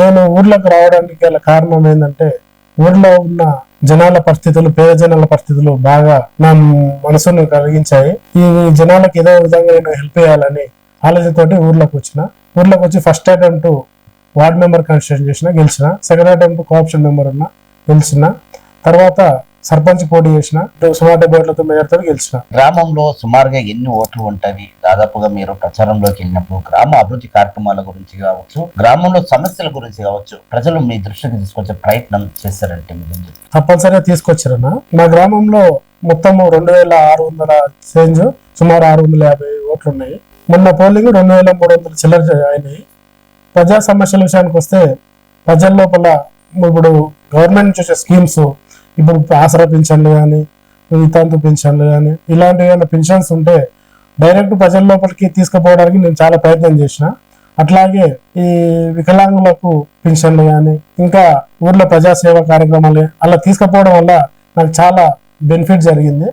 నేను ఊర్లోకి రావడానికి గల కారణం ఏంటంటే ఊర్లో ఉన్న జనాల పరిస్థితులు పేద జనాల పరిస్థితులు బాగా నా మనసును కలిగించాయి ఈ జనాలకు ఏదో విధంగా నేను హెల్ప్ చేయాలని ఆలోచనతోటి ఊర్లోకి వచ్చిన. ఊర్లోకి వచ్చి first attempt ward member constitution చేసిన గెలిచిన. సెకండ్ అటెంప్ట్ కోఆప్షన్ మెంబర్ ఉన్నా గెలిచిన. తర్వాత సర్పంచ్ పోటీ చేసిన సుమారు డెబ్బై ఓట్లతో మేయర్తో గెలిచిన. గ్రామంలో సుమారుగా ఎన్ని ఓట్లు ఉంటాయి దాదాపుగా మీరు ప్రచారంలోకి వెళ్ళినప్పుడు గ్రామ అభివృద్ధి కార్యక్రమాల గురించి కావచ్చు గ్రామంలో సమస్యల గురించి కావచ్చు ప్రజలు మీ దృష్టికి తీసుకొచ్చే ప్రయత్నం చేశారంటే మీరు తప్పనిసరిగా తీసుకొచ్చారన్న. మా గ్రామంలో మొత్తం రెండు వేల ఆరు వందల చేంజ్ సుమారు ఆరు వందల యాభై ఓట్లు ఉన్నాయి. మొన్న పోలింగ్ రెండు వేల మూడు వందల చిల్లర అయినాయి. ప్రజా సమస్యల విషయానికి వస్తే ప్రజల లోపల ఇప్పుడు గవర్నమెంట్ నుంచి వచ్చే స్కీమ్స్ ఇప్పుడు ఆసరా పింఛన్లు కానీ వితాంతు పింఛన్లు కానీ ఇలాంటి ఏమైనా పెన్షన్స్ ఉంటే డైరెక్ట్ ప్రజల లోపలికి తీసుకుపోవడానికి నేను చాలా ప్రయత్నం చేసిన. అట్లాగే ఈ వికలాంగులకు పింఛన్లు కానీ ఇంకా ఊర్లో ప్రజాసేవ కార్యక్రమాలు అలా తీసుకుపోవడం వల్ల నాకు చాలా బెనిఫిట్ జరిగింది.